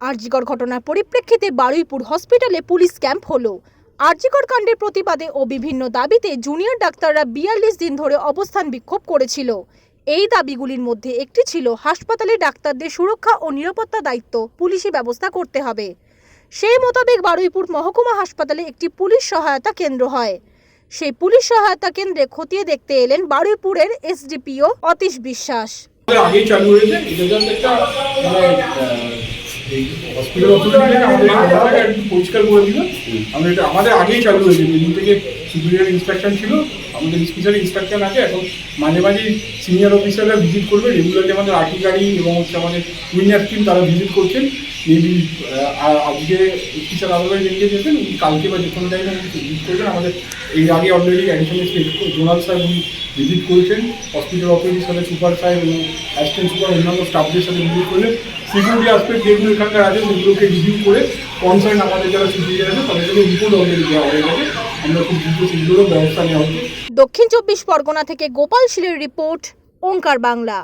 আরজিকর ঘটনার পরিপ্রেক্ষিতে বারুইপুর হসপিটালে পুলিশ ক্যাম্প হলো। আরজিকর কাণ্ডের প্রতিবাদে ও বিভিন্ন দাবিতে জুনিয়র ডাক্তাররা বিয়াল্লিশ দিন ধরে অবস্থান বিক্ষোভ করেছিল। এই দাবিগুলির মধ্যে একটি ছিল হাসপাতালে ডাক্তারদের সুরক্ষা ও নিরাপত্তা দায়িত্ব পুলিশি ব্যবস্থা করতে হবে। সেই মোতাবেক বারুইপুর মহকুমা হাসপাতালে একটি পুলিশ সহায়তা কেন্দ্র হয়। সেই পুলিশ সহায়তা কেন্দ্রে খতিয়ে দেখতে এলেন বারুইপুরের এসডিপিও অতীশ বিশ্বাস। হসপিটাল অথরিটি আমাদের কথাটাকে একটু পরিষ্কার করে দিল। আমরা এটা আমাদের আগেই চালু হয়েছে। যেদিন থেকে সুপিরিয়ার ইনস্ট্রাকশন ছিল। আমাদের স্পেশাল ইনস্ট্রাকশন আছে। এখন মাঝে মাঝে সিনিয়র অফিসাররা ভিজিট করবে। রেগুলারলি আমাদের আর্টি গাড়ি এবং হচ্ছে আমাদের উইনার টিম তারা ভিজিট করছেন। মেবি আজকে স্পেশাল আদালত এগিয়ে যেতেন কালকে বা যে কোনো টাইমে ভিজিট করবেন। আমাদের এই আগে অলরেডি অ্যাডিশনাল জোনাল স্যার উনি ভিজিট করেছেন। হসপিটাল অথরিটির সাথে সুপার সাহেব এবং অ্যাসিস্ট্যান্ট সুপার অন্যান্য স্টাফদের সাথে ভিজিট করলে সিকিউরিটি আসপেক্ট যেগুলো এখানকার আছে, সেগুলোকে রিভিউ করে কনসার্ন আমাদের যারা সিকিউরিটি আছে তাদের জন্য রিপোর্ট অলরেডি দেওয়া হয়ে গেছে। আমরা খুব দ্রুত সেগুলোরও ব্যবস্থা নেওয়া হচ্ছে দক্ষিণ চব্বিশ পরগনা থেকে গোপাল শিলের রিপোর্ট ওঙ্কার বাংলা।